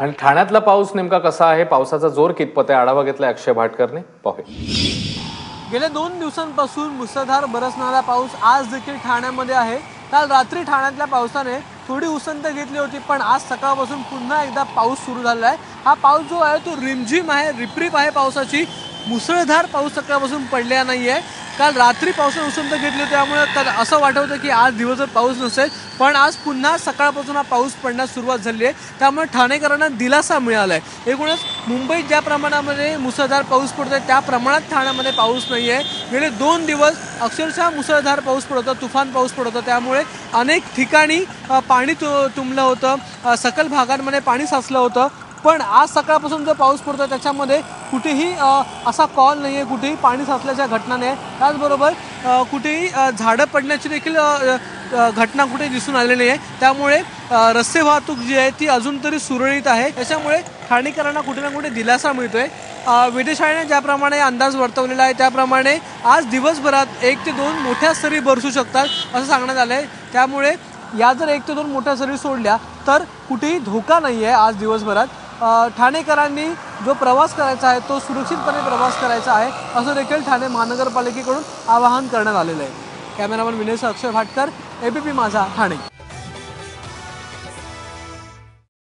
आणि ठाण्यातला पाऊस नेमका कसा आहे? पावसाचा जोर कितपत आहे? आढावा घेतला अक्षय भाटकरने. पाहूया. गेल्या दोन दिवसांपासून मुसळधार बरसणारा पाऊस आज देखील ठाण्यामध्ये आहे. काल रात्री ठाण्यातल्या पावसाने थोडी उसंत घेतली होती पण आज सकाळपासून पुन्हा एकदा पाऊस सुरू झालेला आहे. हा पाऊस जो आहे तो रिमझिम आहे रिपरिप आहे पावसाची. मुसळधार पाऊस सकाळपासून पडलेला नाही आहे काल रात्री पावसानं उसंत घेतली होती त्यामुळे तर असं वाटत होतं की आज दिवसभर पाऊस नसेल पण आज पुन्हा सकाळपासून हा पाऊस पडण्यास सुरुवात झाली आहे. त्यामुळे ठाणेकरांना दिलासा मिळाला आहे एकूणच मुंबईत ज्या प्रमाणामध्ये मुसळधार पाऊस पडतो आहे त्या प्रमाणात ठाण्यामध्ये पाऊस नाही आहे गेले दोन दिवस अक्षरशः मुसळधार पाऊस पडत होता तुफान पाऊस पडत होता. त्यामुळे अनेक ठिकाणी पाणी तु तुंबलं होतं. सकल भागांमध्ये पाणी साचलं होतं. पण आज सकाळपासून जो पाऊस पडतो त्याच्यामध्ये कुठेही असा कॉल नाही आहे कुठेही पाणी साचल्याच्या घटना नाही आहे. त्याचबरोबर कुठेही झाडं पडण्याची देखील घटना कुठे दिसून आलेली नाही आहे त्यामुळे रस्ते वाहतूक जी आहे ती अजून तरी सुरळीत आहे. त्याच्यामुळे ठाणेकरांना कुठे ना कुठे दिलासा मिळतोय. आहे वेधशाळेने ज्याप्रमाणे अंदाज वर्तवलेला आहे त्याप्रमाणे आज दिवसभरात एक ते दोन मोठ्या सरी बरसू शकतात असं सांगण्यात आलं आहे त्यामुळे या जर एक ते दोन मोठ्या सरी सोडल्या तर कुठेही धोका नाही आहे आज दिवसभरात. ठाणेकरांनी जो प्रवास करायचा आहे तो सुरक्षितपणे प्रवास करायचा आहे असं देखील ठाणे महानगरपालिकेकडून आवाहन करण्यात आलेलं आहे. Cameraman Vinay Akshay Bhatkar ABP Majha Thane.